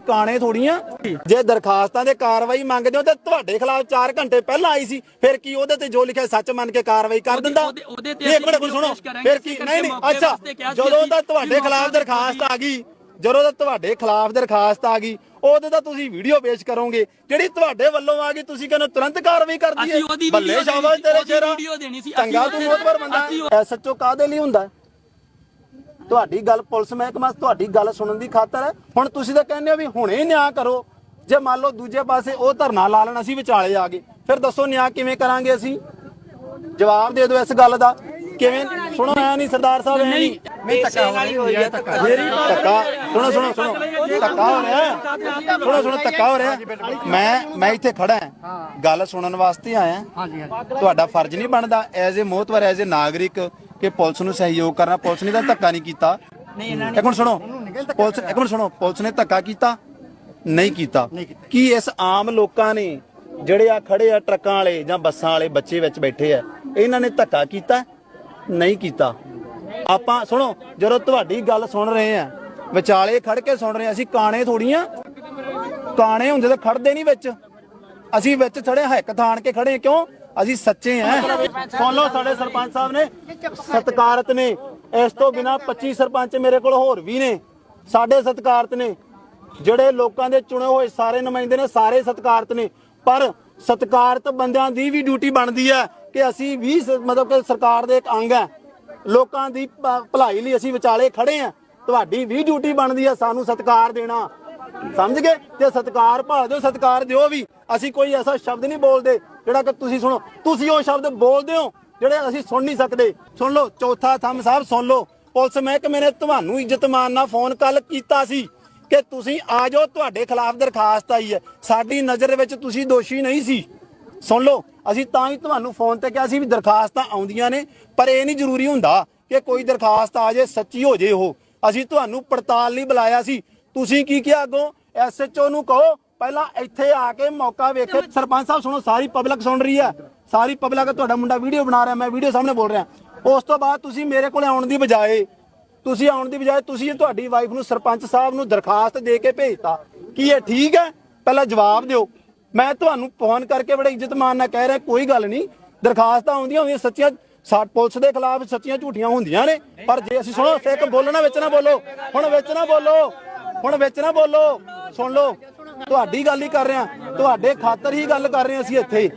ਕਾਣੇ ਥੋੜੀਆਂ। ਜੇ ਦਰਖਾਸਤਾਂ ਦੇ ਕਾਰਵਾਈ ਮੰਗਦੇ ਹੋ ਤੇ ਤੁਹਾਡੇ ਖਿਲਾਫ 4 ਘੰਟੇ ਪਹਿਲਾਂ ਆਈ ਸੀ ਫਿਰ ਕੀ ਉਹਦੇ ਤੇ ਜੋ ਲਿਖਿਆ ਸੱਚ ਮੰਨ ਕੇ ਕਾਰਵਾਈ ਕਰ ਦਿੰਦਾ? ਇੱਕ ਮਿੰਟ ਸੁਣੋ। ਫਿਰ ਕੀ ਨਹੀਂ ਨਹੀਂ ਅੱਛਾ ਜਦੋਂ ਦਾ ਤੁਹਾਡੇ ਖਿਲਾਫ ਦਰਖਾਸਤ ਆ ਗਈ ਜਦੋਂ ਦਾ ਤੁਹਾਡੇ ਖਿਲਾਫ ਦਰਖਾਸਤ ਆ ਗਈ ਉਹਦੇ ਤਾਂ ਤੁਸੀਂ ਵੀਡੀਓ ਪੇਸ਼ ਕਰੋਗੇ। ਜਿਹੜੀ ਤੁਹਾਡੇ ਵੱਲੋਂ ਆ ਗਈ ਤੁਸੀਂ ਕਹਿੰਦੇ ਤੁਰੰਤ ਕਾਰਵਾਈ ਕਰ ਦਈਏ ਬੱਲੇ ਸ਼ਾਬਾਸ਼ ਤੇਰੇ ਚਿਹਰਾ। ਉਹਦੀ ਵੀਡੀਓ ਦੇਣੀ ਸੀ, ਅਸੀਂ ਚੰਗਾ ਤੂੰ ਉਹਦੇ- ਮੋਤਬਰ ਬੰਦਾ ਐਸਐਚਓ ਕਾਦੇ ਲਈ ਹੁੰਦਾ? ਤੁਹਾਡੀ ਗੱਲ ਪੁਲਿਸ ਮਹਿਕਮਾ ਤੁਹਾਡੀ ਗੱਲ ਸੁਣਨ ਦੀ ਖਾਤਰ ਹੈ। ਹੁਣ ਤੁਸੀਂ ਤਾਂ ਕਹਿੰਦੇ ਹੋ ਵੀ ਹੁਣੇ ਨਿਆਂ ਕਰੋ। ਜੇ ਮੰਨ ਲਓ ਦੂਜੇ ਪਾਸੇ ਉਹ ਧਰਨਾ ਲਾ ਲੈਣ ਅਸੀਂ ਵਿਚਾਲੇ ਆ ਗਏ। ਫਿਰ ਦੱਸੋ ਨਿਆਂ ਕਿਵੇਂ ਕਰਾਂਗੇ ਅਸੀਂ? ਜਵਾਬ ਦੇ ਦਿਓ ਇਸ ਗੱਲ ਦਾ। ਕਿਵੇਂ? ਸੁਣੋ ਐ ਨਹੀਂ ਸਰਦਾਰ ਸਾਹਿਬ ਐ ਨਹੀਂ ਧੱਕਾ ਹੋਈ ਹੈ ਧੱਕਾ ਮੇਰੀ ਧੱਕਾ ਸੁਣੋ ਸੁਣੋ ਸੁਣੋ ਧੱਕਾ ਹੋ ਰਿਹਾ। ਸੁਣੋ ਸੁਣੋ ਧੱਕਾ ਹੋ ਰਿਹਾ। ਮੈਂ ਮੈਂ ਇੱਥੇ ਖੜਾ ਹਾਂ। ਗੱਲ ਸੁਣਨ ਵਾਸਤੇ ਆਇਆ। ਤੁਹਾਡਾ ਫਰਜ਼ ਨਹੀਂ ਬਣਦਾ ਐਜ਼ ਏ ਮੋਹਤਵਰ ਐਜ਼ ਏ ਨਾਗਰਿਕ ਕਿ ਪੁਲਿਸ ਨੂੰ ਸਹਿਯੋਗ ਕਰਨਾ। ਪੁਲਿਸ ਨੇ ਤਾਂ ਧੱਕਾ ਨਹੀਂ ਕੀਤਾ। ਇੱਕ ਮਿੰਟ ਸੁਣੋ। ਪੁਲਿਸ ਇੱਕ ਮਿੰਟ ਸੁਣੋ। ਪੁਲਿਸ ਨੇ ਧੱਕਾ ਕੀਤਾ। ਨਹੀਂ ਕੀਤਾ। ਕੀ ਇਸ ਆਮ ਲੋਕਾਂ ਨੇ ਜਿਹੜੇ ਆ ਖੜੇ ਆ ਟਰੱਕਾਂ ਵਾਲੇ ਜਾਂ ਬੱਸਾਂ ਵਾਲੇ ਬੱਚੇ ਵਿੱਚ ਬੈਠੇ ਆ ਇਹਨਾਂ ਨੇ ਧੱਕਾ ਕੀਤਾ? ਨਹੀਂ ਕੀਤਾ। ਆਪਾਂ ਸੁਣੋ, ਜਦੋਂ ਤੁਹਾਡੀ ਗੱਲ ਸੁਣ ਰਹੇ ਆ, ਵਿਚਾਲੇ ਖੜ ਕੇ ਸੁਣ ਰਹੇ ਆ, ਅਸੀਂ ਕਾਣੇ ਥੋੜੀਆਂ, ਕਾਣੇ ਹੁੰਦੇ ਤਾਂ ਖੜਦੇ ਨਹੀਂ ਵਿੱਚ। ਅਸੀਂ ਵਿੱਚ ਖੜੇ ਹੱਕ ਥਾਣ ਕੇ ਖੜੇ ਕਿਉਂ? ਅਸੀਂ ਸੱਚੇ ਆਂ। ਸੁਣ ਲਓ, ਸਾਡੇ ਸਰਪੰਚ ਸਾਹਿਬ ਨੇ ਸਤਿਕਾਰਤ ਨੇ। ਇਸ ਤੋਂ ਬਿਨਾ 25 ਸਰਪੰਚ ਮੇਰੇ ਕੋਲ ਹੋਰ ਵੀ ਨੇ। ਸਾਡੇ ਸਤਿਕਾਰਤ ਨੇ। ਜਿਹੜੇ ਲੋਕਾਂ ਦੇ ਚੁਣੇ ਹੋਏ ਸਾਰੇ ਨੁਮਾਇੰਦੇ ਨੇ, ਸਾਰੇ ਸਤਿਕਾਰਤ ਨੇ। ਪਰ ਸਤਿਕਾਰਤ ਬੰਦਿਆਂ ਦੀ ਵੀ ਡਿਊਟੀ ਬਣਦੀ ਹੈ ਕਿ ਅਸੀਂ ਵੀ ਮਤਲਬ ਕਿ ਸਰਕਾਰ ਦੇ ਇੱਕ ਅੰਗ ਹੈ। ਲੋਕਾਂ ਦੀ ਭਲਾਈ ਲਈ ਅਸੀਂ ਵਿਚਾਲੇ ਖੜੇ ਆਂ। ਤੁਹਾਡੀ ਵੀ ਡਿਊਟੀ ਬਣਦੀ ਹੈ ਸਾਨੂੰ ਸਤਿਕਾਰ ਦੇਣਾ। ਸਮਝ ਗਏ? ਤੇ ਸਤਿਕਾਰ ਭਾਲਦੇ ਹੋ ਸਤਿਕਾਰ ਦਿਓ ਵੀ। ਅਸੀਂ ਕੋਈ ਐਸਾ ਸ਼ਬਦ ਨਹੀਂ ਬੋਲਦੇ, ਜਿਹੜਾ ਕਿ ਤੁਸੀਂ ਸੁਣੋ। ਤੁਸੀਂ ਉਹ ਸ਼ਬਦ ਬੋਲਦੇ ਹੋ, ਜਿਹੜੇ ਅਸੀਂ ਸੁਣ ਨਹੀਂ ਸਕਦੇ। ਸੁਣ ਲਓ, ਚੌਥਾ ਥੰਮ ਸਾਹਿਬ, ਸੁਣ ਲਓ। ਪੁਲਿਸ ਮਹਿਕਮੇ ਨੇ ਤੁਹਾਨੂੰ ਇੱਜ਼ਤ ਮਾਨ ਨਾਲ ਫੋਨ ਕੱਲ ਕੀਤਾ ਸੀ ਕਿ ਤੁਸੀਂ ਆ ਜਾਓ, ਤੁਹਾਡੇ ਖਿਲਾਫ ਦਰਖਾਸਤ ਆਈ ਹੈ। ਸਾਡੀ ਨਜ਼ਰ ਵਿੱਚ ਤੁਸੀਂ ਦੋਸ਼ੀ ਨਹੀਂ ਸੀ। ਸੁਣ ਲਓ, ਅਸੀਂ ਤਾਂ ਹੀ ਤੁਹਾਨੂੰ ਫੋਨ ਤੇ ਕਿਹਾ ਸੀ ਵੀ ਦਰਖਾਸਤਾਂ ਆਉਂਦੀਆਂ ਨੇ, ਪਰ ਇਹ ਨਹੀਂ ਜ਼ਰੂਰੀ ਹੁੰਦਾ ਕਿ ਕੋਈ ਦਰਖਾਸਤ ਆ ਜੇ ਸੱਚੀ ਹੋ ਜੇ ਉਹ। ਅਸੀਂ ਤੁਹਾਨੂੰ ਪੜਤਾਲ ਲਈ ਬੁਲਾਇਆ ਸੀ। ਤੁਸੀਂ ਕੀ ਕਿਹਾ ਅੱਗੋਂ? ਐਸਐਚਓ ਨੂੰ ਕਹੋ, ਪਹਿਲਾਂ ਇੱਥੇ ਆ ਕੇ ਮੌਕਾ ਵੇਖੇ। ਸਰਪੰਚ ਸਾਹਿਬ, ਸੁਣੋ, ਸਾਰੀ ਪਬਲਿਕ ਸੁਣ ਰਹੀ ਹੈ। ਸਾਰੀ ਪਬਲਿਕ ਤੁਹਾਡਾ ਮੁੰਡਾ ਵੀਡੀਓ ਬਣਾ ਰਿਹਾ, ਮੈਂ ਵੀਡੀਓ ਸਾਹਮਣੇ ਬੋਲ ਰਿਹਾ। ਉਸ ਤੋਂ ਬਾਅਦ ਤੁਸੀਂ ਮੇਰੇ ਕੋਲ ਆਉਣ ਦੀ ਬਜਾਏ, ਤੁਸੀਂ ਆਉਣ ਦੀ ਬਜਾਏ ਤੁਸੀਂ ਤੁਹਾਡੀ ਵਾਈਫ ਨੂੰ, ਸਰਪੰਚ ਸਾਹਿਬ ਨੂੰ ਦਰਖਾਸਤ ਦੇ ਕੇ ਭੇਜਤਾ। ਕੀ ਇਹ ਠੀਕ ਹੈ? ਪਹਿਲਾਂ ਜਵਾਬ ਦਿਓ। ਮੈਂ ਤੁਹਾਨੂੰ ਫੋਨ ਕਰਕੇ ਬੜੇ ਇੱਜ਼ਤ ਮਾਨ ਨਾਲ ਕਹਿ ਰਿਹਾ ਕੋਈ ਗੱਲ ਨਹੀਂ। ਦਰਖਾਸਤਾਂ ਆਉਂਦੀਆਂ ਹੁੰਦੀਆਂ ਸੱਚੀਆਂ ਸਾ ਪੁਲਿਸ ਦੇ ਖਿਲਾਫ ਸੱਚੀਆਂ ਝੂਠੀਆਂ ਹੁੰਦੀਆਂ ਨੇ। ਪਰ ਜੇ ਅਸੀਂ ਸੁਣੋ ਇੱਕ ਬੋਲਣਾ ਵਿੱਚ ਨਾ ਬੋਲੋ। ਹੁਣ ਵਿੱਚ ਨਾ ਬੋਲੋ। ਹੁਣ ਵਿੱਚ ਨਾ ਬੋਲੋ। ਸੁਣ ਲਓ ਤੁਹਾਡੀ ਗੱਲ ਹੀ ਕਰ ਰਹੇ। ਤੁਹਾਡੇ ਖਾਤਰ ਹੀ ਗੱਲ ਕਰ ਰਹੇ ਅਸੀਂ ਇੱਥੇ।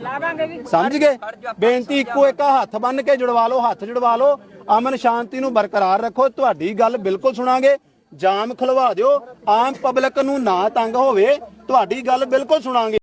ਸਮਝ ਗਏ? ਬੇਨਤੀ ਇੱਕੋ ਇੱਕ ਹੱਥ ਬੰਨ ਕੇ ਜੁੜਵਾ ਲਓ ਹੱਥ ਜੁੜਵਾ ਲਓ। ਅਮਨ ਸ਼ਾਂਤੀ ਨੂੰ ਬਰਕਰਾਰ ਰੱਖੋ। ਤੁਹਾਡੀ ਗੱਲ ਬਿਲਕੁਲ ਸੁਣਾਂਗੇ। ਜਾਮ ਖਲਵਾ ਦਿਓ। ਆਮ ਪਬਲਿਕ ਨੂੰ ਨਾ ਤੰਗ ਹੋਵੇ ਤੁਹਾਡੀ ਗੱਲ ਬਿਲਕੁਲ ਸੁਣਾਂਗੇ।